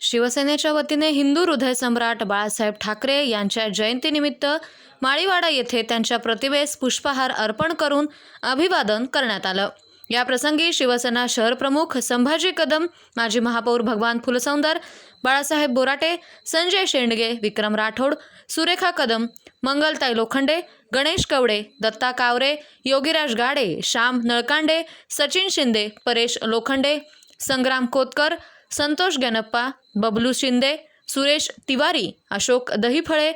शिवसेनेच्या वतीने हिंदू हृदय सम्राट बाळासाहेब ठाकरे यांच्या जयंतीनिमित्त माळीवाडा येथे त्यांच्या प्रतिमेस पुष्पहार अर्पण करून अभिवादन करण्यात आलं. या प्रसंगी शिवसेना शहर प्रमुख संभाजी कदम माजी महापौर भगवान फुलसौंदर बाळासाहेब बोराटे संजय शेंडगे विक्रम राठोड सुरेखा कदम मंगलताई लोखंडे गणेश कवडे दत्ता कावरे योगीराज गाडे श्याम नळकांडे सचिन शिंदे परेश लोखंडे संग्राम कोतकर संतोष गणप्पा बबलू शिंदे सुरेश तिवारी अशोक दहीफळे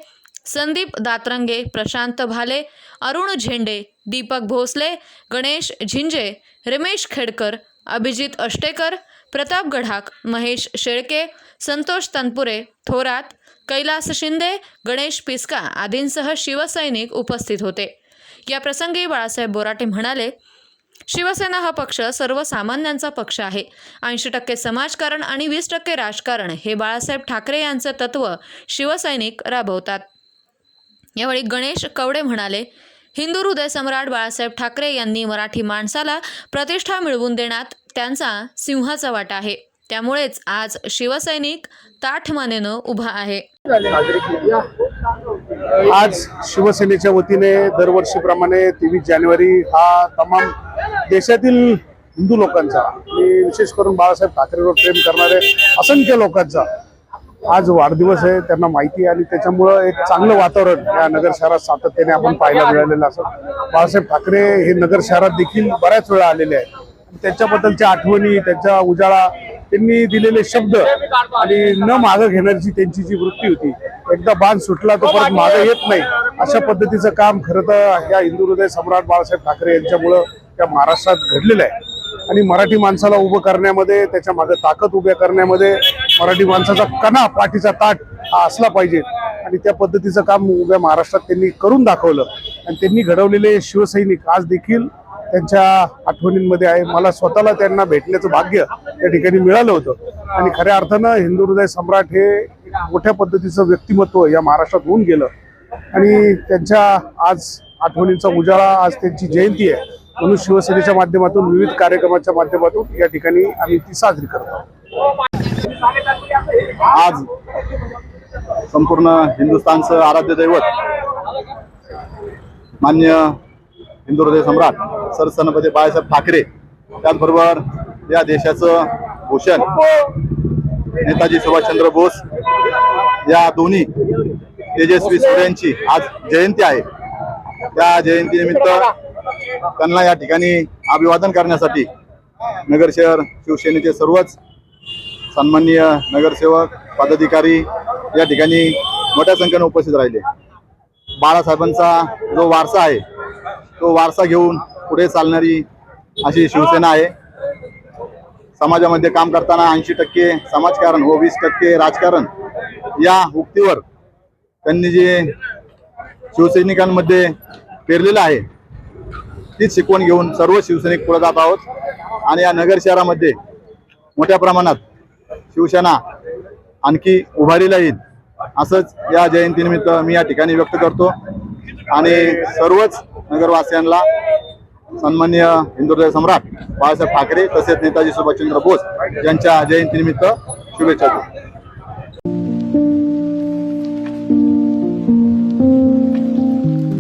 संदीप दातरंगे प्रशांत भाले अरुण झेंडे दीपक भोसले गणेश झिंजे रमेश खेडकर अभिजित अष्टेकर प्रताप गढाक महेश शेळके संतोष तनपुरे थोरात कैलास शिंदे गणेश पिस्का आदींसह शिवसैनिक उपस्थित होते. या प्रसंगी बाळासाहेब बोराटे म्हणाले शिवसेना हा पक्ष सर्वसामान्यांचा पक्ष आहे. ऐंशी टक्के समाजकारण आणि वीस टक्के राजकारण हे बाळासाहेब ठाकरे यांचं तत्व शिवसैनिक राबवतात. यावेळी गणेश कवडे म्हणाले हिंदू हृदय सम्राट बाळासाहेब ठाकरे यांनी मराठी माणसाला प्रतिष्ठा मिळवून देण्यात त्यांचा सिंहाचा वाटा आहे. त्यामुळेच आज शिवसैनिक ताठमानेनं उभा आहे. आज शिवसेनेच्या वतीने दरवर्षीप्रमाणे तेवीस जानेवारी हा तमाम देशातील हिंदू लोकांचा आणि विशेष करून बाळासाहेब ठाकरेवर प्रेम करणारे असंख्य लोकांचा आज वाढदिवस आहे त्यांना माहिती आहे आणि त्याच्यामुळं एक चांगलं वातावरण या नगर शहरात सातत्याने आपण पाहायला मिळालेलं असं बाळासाहेब ठाकरे हे नगर शहरात देखील बऱ्याच वेळा आलेले आहेत. त्यांच्याबद्दलच्या आठवणी त्यांचा उजाळा त्यांनी दिलेले शब्द आणि न मागं घेण्याची त्यांची जी वृत्ती होती एकदा बांध सुटला तो परत मागं येत नाही. अशा पद्धतीचं काम खरं तर या हिंदू हृदय सम्राट बाळासाहेब ठाकरे यांच्यामुळं त्या महाराष्ट्रात घडलेलं आहे. आणि मराठी माणसाला उभं करण्यामध्ये त्याच्यामागे ताकद उभ्या करण्यामध्ये मराठी माणसाचा कणा पाठीचा ताट हा असला पाहिजे. आणि त्या पद्धतीचं काम उभ्या महाराष्ट्रात त्यांनी करून दाखवलं. आणि त्यांनी घडवलेले शिवसैनिक आज देखील त्यांच्या आठवणींमध्ये आहे. मला स्वतःला त्यांना भेटण्याचं भाग्य त्या ठिकाणी मिळालं होतं. आणि खऱ्या अर्थानं हिंदू हृदय सम्राट हे मोठ्या पद्धतीचं व्यक्तिमत्व या महाराष्ट्रात होऊन गेलं. आणि त्यांच्या आज आठवणींचा उजाळा आज त्यांची जयंती आहे. म्हणून शिवसेनेच्या माध्यमातून विविध कार्यक्रमाच्या माध्यमातून या ठिकाणी आम्ही ती साजरी करतो आज संपूर्ण हिंदुस्थानचं आराध्य दैवत मान्य हिंदू हृदय सम्राट सरसनपती बाळासाहेब ठाकरे त्याचबरोबर या देशाचं भूषण नेताजी सुभाषचंद्र बोस या दोन्ही तेजस्वी सूर्यांची आज जयंती आहे. त्या जयंतीनिमित्त त्यांना या ठिकाणी अभिवादन करण्यासाठी नगर शहर शिवसेनेचे सर्वच सन्माननीय नगरसेवक पदाधिकारी या ठिकाणी मोठ्या संख्येने उपस्थित राहिले. बाळासाहेबांचा जो वारसा आहे तो वारसा घेऊन पुढे चालणारी अशी शिवसेना आहे. समाजामध्ये काम करताना ऐंशी टक्के समाजकारण व वीस टक्के राजकारण या उक्तीवर त्यांनी जे शिवसैनिकांमध्ये पेरलेलं आहे तीच शिकवण घेऊन सर्व शिवसैनिक पुढे जात आहोत. आणि या नगर शहरामध्ये मोठ्या प्रमाणात शिवसेना आणखी उभारीला येईल असंच या जयंतीनिमित्त मी या ठिकाणी व्यक्त करतो. आणि सर्वच नगरवासियांना सन्मान्य हिंदू सम्राट बाळासाहेब ठाकरे तसेच नेताजी सुभाषचंद्र बोस यांच्या जयंतीनिमित्त शुभेच्छा देतो.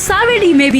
सावेडी में भी